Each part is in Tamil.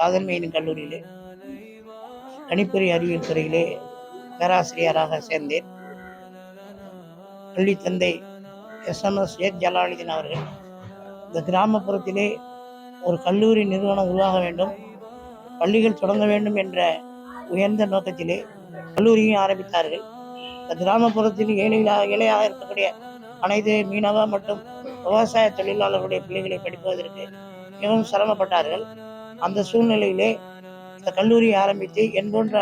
காதல் மீனின் கல்லூரியிலே கணிப்பொறி அறிவியல் துறையிலே பேராசிரியராக சேர்ந்தேன். பள்ளி தந்தை எஸ்எம்எஸ் ஷேக் ஜலாலுதீன் அவர்கள். இந்த கிராமப்புறத்திலே ஒரு கல்லூரி நிறுவனம் உருவாக வேண்டும். பள்ளிகள் தொடங்க வேண்டும் என்ற உயர்ந்த நோக்கத்திலே கல்லூரியும் ஆரம்பித்தார்கள். இந்த கிராமப்புறத்தில் ஏழைகளாக ஏழையாக இருக்கக்கூடிய அனைத்து மீனவ மற்றும் விவசாய தொழிலாளர்களுடைய பிள்ளைகளை படிப்பதற்கு மிகவும் சிரமப்பட்டார்கள். அந்த சூழ்நிலையிலே இந்த கல்லூரியை ஆரம்பித்து என் போன்ற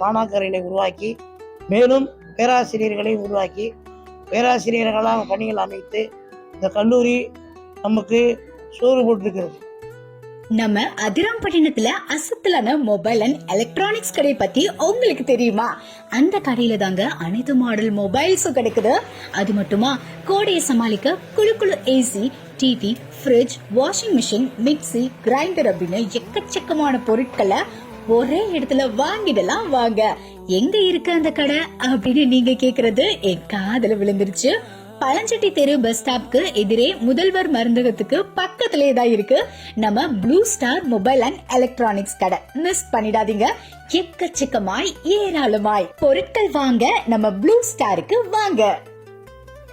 மாணாக்கர்களை உருவாக்கி மேலும் பேராசிரியர்களை உருவாக்கி பேராசிரியர்களாக பணிகள் அமைத்து இந்த கல்லூரி நமக்கு சோறு போட்டிருக்கிறது. நம்ம அதிராம்பட்டினத்துல அசத்தலான மொபைல் அண்ட் எலக்ட்ரானிக்ஸ் கடை பத்தி உங்களுக்கு தெரியுமா? அந்த கடையில தாங்க அனைத்து மாடல் மொபைல்ஸும் கிடைக்குது. அது மட்டுமா? கோடையை சமாளிக்க குளு குளு AC TV fridge washing machine mixie grinder அப்படின்னு எக்கச்சக்கமான பொருட்களை ஒரே இடத்துல வாங்கிடலாம் வாங்க. எங்க இருக்கு அந்த கடை அப்படின்னு நீங்க கேக்குறது? என் காதல விழுந்துருச்சு. பழஞ்சட்டி தெரு பஸ் ஸ்டாப்க்கு எதிரே முதல்வர் மருந்தகத்துக்கு பக்கத்திலே தான் இருக்கு நம்ம Blue Star mobile and electronics கடை. மிஸ் பண்ணிடாதீங்க. எக்கச்சக்கமாய் ஏராளமாய் பொருட்கள் வாங்க நம்ம ப்ளூ ஸ்டாருக்கு வாங்க.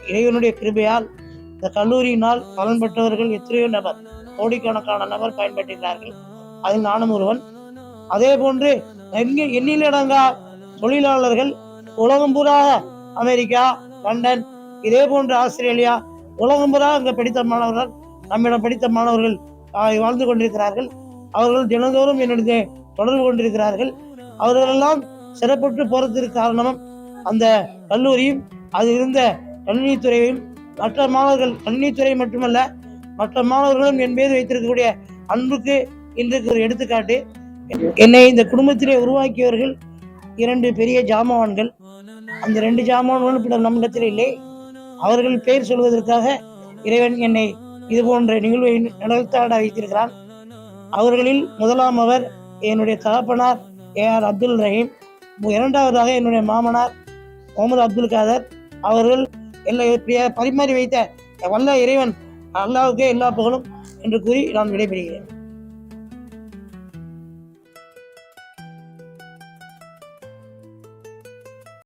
இறைவனுடைய கிருபையால் இந்த கல்லூரியினால் பலன் பெற்றவர்கள் எத்தனையோ நபர் கோடிக்கணக்கான நபர் பயன்பெற்றிருக்கிறார்கள். அதில் நானும் ஒருவன். அதே போன்று எண்ணிலடங்கா தொழிலாளர்கள் உலகம் பூரா அமெரிக்கா லண்டன் இதே போன்று ஆஸ்திரேலியா உலகம் பூரா அங்கே படித்த மாணவர்கள் நம்மிடம் படித்த மாணவர்கள் வாழ்ந்து கொண்டிருக்கிறார்கள். அவர்கள் தினந்தோறும் என்னுடைய தொடர்பு கொண்டிருக்கிறார்கள். அவர்களெல்லாம் சிறப்புற்று போறதற்கு காரணமும் அந்த கல்லூரியும் அது இருந்த கல்வித்துறையும் மற்ற மாணவர்கள் கணினித்துறை மட்டுமல்ல மற்ற மாணவர்களும் என் மீது வைத்திருக்கக்கூடிய அன்புக்கு இன்றைக்கு ஒரு எடுத்துக்காட்டு. என்னை இந்த குடும்பத்திலே உருவாக்கியவர்கள் இரண்டு பெரிய ஜாமவான்கள். அந்த ரெண்டு ஜாமவான்களும் இப்ப நம்மிடத்தில் இல்லை. அவர்கள் பெயர் சொல்வதற்காக இறைவன் என்னை இது போன்ற நிகழ்வை நடத்தாட வைத்திருக்கிறான். அவர்களில் முதலாம் அவர் என்னுடைய தகப்பனார் ஏ ஆர் அப்துல் ரஹீம். இரண்டாவதாக என்னுடைய மாமனார் முகமது அப்துல் காதர். அவர்கள் எல்லா பரிமாறி வைத்த வல்ல இறைவன் அல்லாவுக்கே எல்லா புகழும் என்று கூறி நான் விடைபெறுகிறேன்.